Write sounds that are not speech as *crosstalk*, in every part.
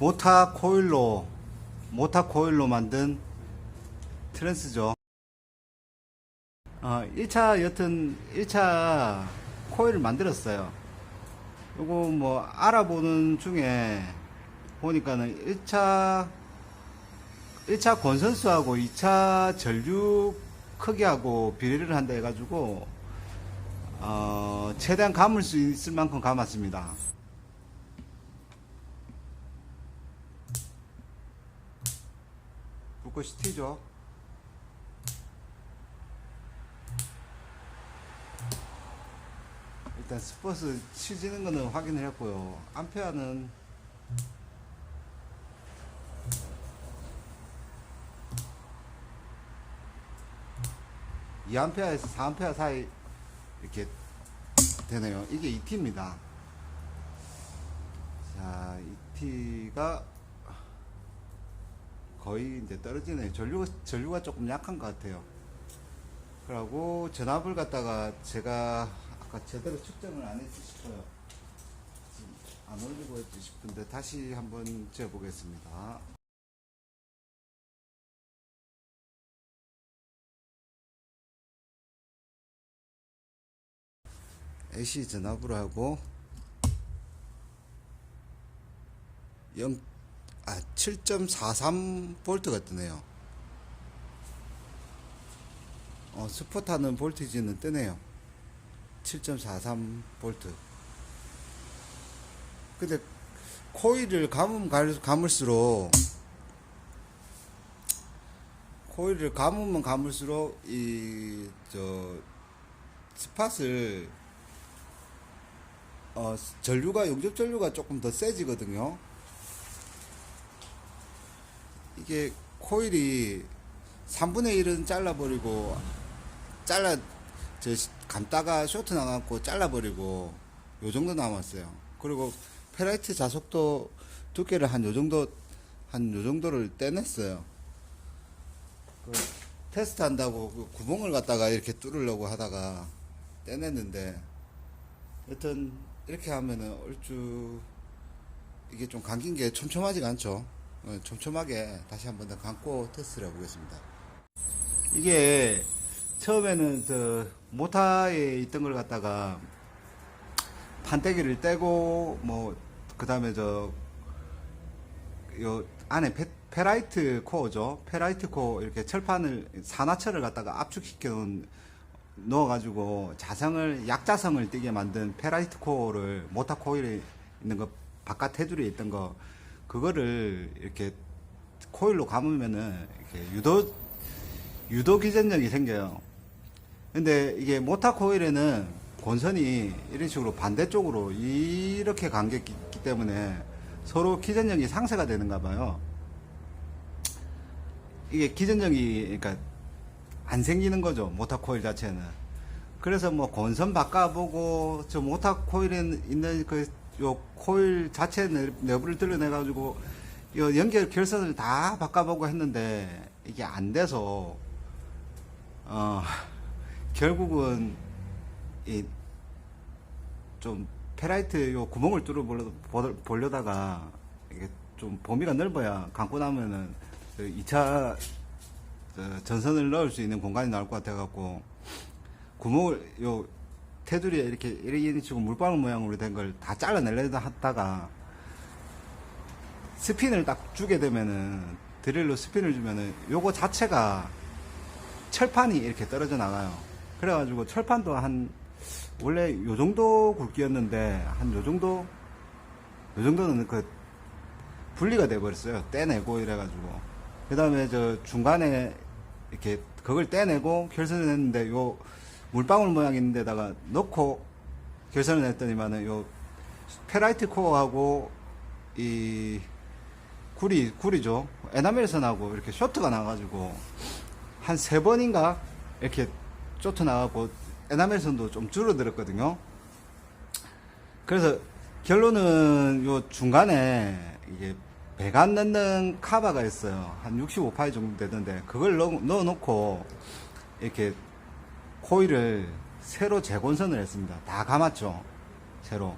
모타 코일로 모타 코일로 만든 트랜스죠. 어, 1차 여튼 1차 코일을 만들었어요. 요거 뭐 알아보는 중에 보니까는 1차 1차 권선수하고 2차 전류 크기하고 비례를 한다 해가지고 어, 최대한 감을 수 있을 만큼 감았습니다. 불꽃이 튀죠. 일단 스포츠 치지는 거는 확인을 했고요. 암페어는 이암페어에서 4암페어 사이 이렇게 되네요. 이게 2T입니다. 자, 2T가 거의 이제 떨어지네요. 전류가, 전류가 조금 약한 것 같아요. 그리고 전압을 갖다가 제가 아까 제대로 측정을 안 했지 싶어요. 안 올리고 했지 싶은데 다시 한번 재보겠습니다. AC 전압으로 하고 0, 아, 7.43볼트가 뜨네요. 어, 스포타는 볼티지는 뜨네요. 7.43볼트. 근데 코일을 갈- 감을수록 코일을 감으면 감을수록 이 저 스팟을 어, 전류가 용접 전류가 조금 더 세지거든요. 이게 코일이 3분의 1은 잘라버리고 잘라 저 시- 감다가 쇼트 나갖고 잘라버리고 요 정도 남았어요. 그리고 페라이트 자석도 두께를 한 요 정도 한 요 정도를 떼냈어요. 그 테스트 한다고 그 구멍을 갖다가 이렇게 뚫으려고 하다가 떼냈는데 여튼 이렇게 하면은 얼추 이게 좀 감긴 게 촘촘하지가 않죠. 어, 촘촘하게 다시 한번 더 감고 테스트를 해보겠습니다. 이게 처음에는 저 모타에 있던 걸 갖다가 판때기를 떼고 뭐 그 다음에 저 요 안에 페, 페라이트 코어죠. 페라이트 코어 이렇게 철판을 산화철을 갖다가 압축시켜 놓은 넣어 가지고 자성을 약자성을 띠게 만든 페라이트 코어를 모타 코일에 있는 거 바깥 테두리에 있던 거 그거를 이렇게 코일로 감으면은 이렇게 유도 유도 기전력이 생겨요. 근데 이게 모타 코일에는 권선이 이런 식으로 반대쪽으로 이렇게 감겼기 때문에 서로 기전력이 상쇄가 되는가 봐요. 이게 기전력이 그러니까 안 생기는 거죠. 모타 코일 자체는. 그래서 뭐 권선 바꿔보고 저 모타 코일에 있는 그 요 코일 자체 내- 내부를 드러내 가지고 요 연결 결선을 다 바꿔보고 했는데 이게 안 돼서 어 결국은 이 좀 페라이트 요 구멍을 뚫어 보려, 보려다가 이게 좀 범위가 넓어야 감고 나면은 2차 전선을 넣을 수 있는 공간이 나올 것 같아 갖고 구멍을 요 테두리에 이렇게 이런 식으로 물방울 모양으로 된 걸 다 잘라내려다 하다가 스핀을 딱 주게 되면은 드릴로 스핀을 주면은 요거 자체가 철판이 이렇게 떨어져 나가요. 그래가지고 철판도 한 원래 요 정도 굵기였는데 한 요 정도 요 정도는 그 분리가 돼 버렸어요. 떼내고 이래가지고 그 다음에 저 중간에 이렇게 그걸 떼내고 결선을 했는데 요 물방울 모양 있는 데다가 넣고 결선을 했더니만은 요 페라이트 코어하고 이 구리 구리죠 에나멜선하고 이렇게 쇼트가 나가지고 한 세 번인가 이렇게 쇼트 나가고 에나멜선도 좀 줄어들었거든요. 그래서 결론은 요 중간에 이게 배관 넣는 카바가 있어요. 한 65파이 정도 되던데 그걸 넣어, 넣어놓고 이렇게 코일을 새로 재건선을 했습니다. 다 감았죠. 새로.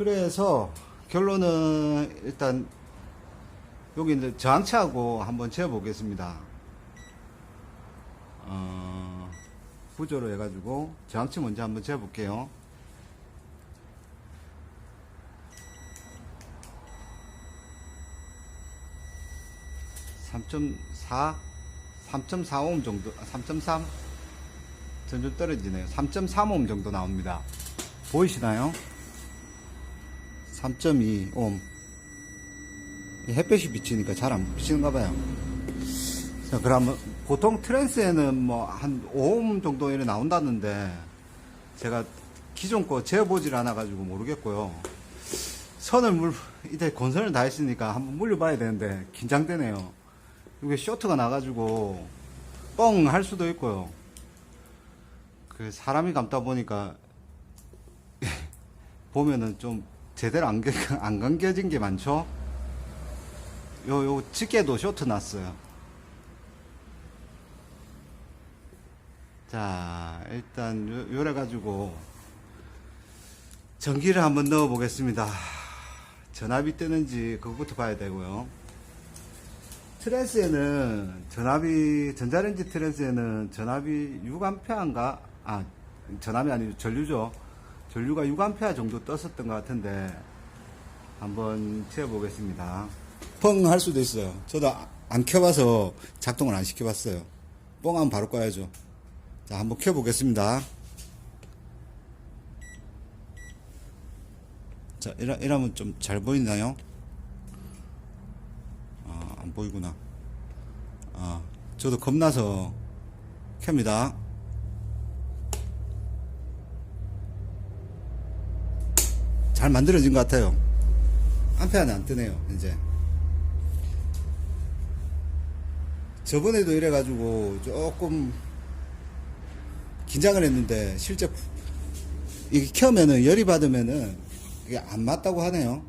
그래서 결론은 일단 여기 이제 저항체하고 한번 재보겠습니다. 어, 구조로 해가지고 저항체 먼저 한번 재볼게요. (3.4) 3.45옴 정도 (3.3) 점점 떨어지네요 (3.3옴) 정도 나옵니다 보이시나요? 3.2옴. 햇볕이 비치니까 잘 안 비치는가 봐요. 자 그러면 보통 트랜스에는 뭐 한 5옴 정도 이렇게 나온다는데 제가 기존 거 재보질 않아 가지고 모르겠고요. 선을 물 이제 건선을 다 했으니까 한번 물려봐야 되는데 긴장되네요. 이게 쇼트가 나가지고 뻥 할 수도 있고요. 그 사람이 감다 보니까 *laughs* 보면은 좀 제대로 안, 겨- *laughs* 안 감겨진 게 많죠? 요, 요, 집게도 쇼트 났어요. 자, 일단, 요, 요래가지고, 전기를 한번 넣어 보겠습니다. 전압이 뜨는지, 그것부터 봐야 되고요. 트랜스에는, 전압이, 전자레인지 트랜스에는 전압이 6A인가? 아, 전압이 아니고 전류죠. 전류가 6A 정도 떴었던 것 같은데 한번 채워보겠습니다. 뻥할 수도 있어요. 저도 아- 안 켜봐서 작동을 안 시켜봤어요. 뻥하면 바로 꺼야죠. 자, 한번 켜보겠습니다. 자, 이러, 이러면 좀 잘 보이나요? 아, 안 보이구나. 아, 저도 겁나서 켭니다. 잘 만들어진 것 같아요. 한패안에 안 뜨네요, 이제. 저번에도 이래가지고 조금 긴장을 했는데 실제 이게 켜면은 열이 받으면은 이게 안 맞다고 하네요.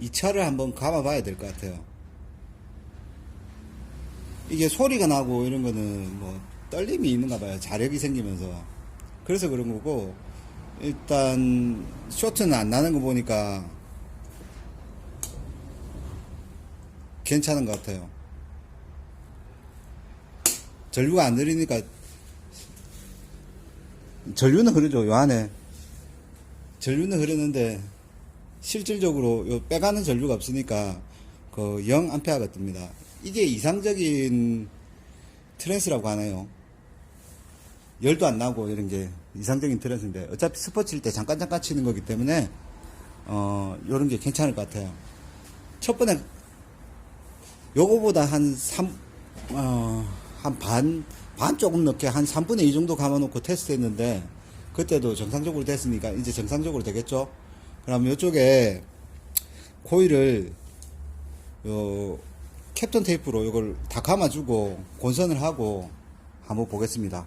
이 차를 한번 감아봐야 될 것 같아요. 이게 소리가 나고 이런 거는 뭐 떨림이 있는가 봐요. 자력이 생기면서. 그래서 그런 거고 일단 쇼트는 안 나는 거 보니까 괜찮은 것 같아요. 전류가 안 느리니까 전류는 흐르죠. 요 안에 전류는 흐르는데 실질적으로 요 빼가는 전류가 없으니까 그 0암페어가 뜹니다. 이게 이상적인 트랜스라고 하네요. 열도 안 나고 이런 게 이상적인 트랜스인데 어차피 스포츠일 때 잠깐 잠깐 치는 거기 때문에 어 요런 게 괜찮을 것 같아요. 첫 번에 요거보다 한 3, 어, 한 반, 반 조금 넘게 한 3분의 2 정도 감아놓고 테스트 했는데, 그때도 정상적으로 됐으니까 이제 정상적으로 되겠죠? 그럼 요쪽에 코일을, 요, 캡톤 테이프로 이걸 다 감아주고, 권선을 하고, 한번 보겠습니다.